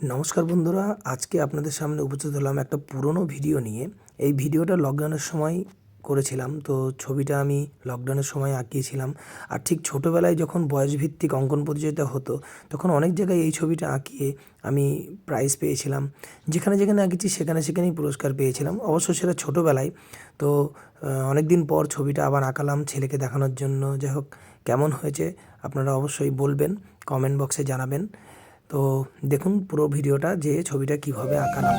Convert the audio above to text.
নমস্কার বন্ধুরা, আজকে আপনাদের সামনে উপস্থিত হলাম একটা পুরনো ভিডিও নিয়ে। এই ভিডিওটা লকডাউনের সময় করেছিলাম, তো ছবিটা আমি লকডাউনের সময় আঁকিয়েছিলাম। আর ঠিক ছোটোবেলায় যখন বয়সভিত্তিক অঙ্কন প্রতিযোগিতা হতো, তখন অনেক জায়গায় এই ছবিটা আঁকিয়ে আমি প্রাইজ পেয়েছিলাম। যেখানে যেখানে আঁকেছি, সেখানে সেখানেই পুরস্কার পেয়েছিলাম। অবশ্য সেটা ছোটোবেলায়, তো অনেক দিন পর ছবিটা আবার আঁকালাম ছেলেকে দেখানোর জন্য। যাই হোক, কেমন হয়েছে আপনারা অবশ্যই বলবেন কমেন্ট বক্সে জানাবেন। তো দেখুন পুরো ভিডিওটা যে ছবিটা কীভাবে আঁকালাম।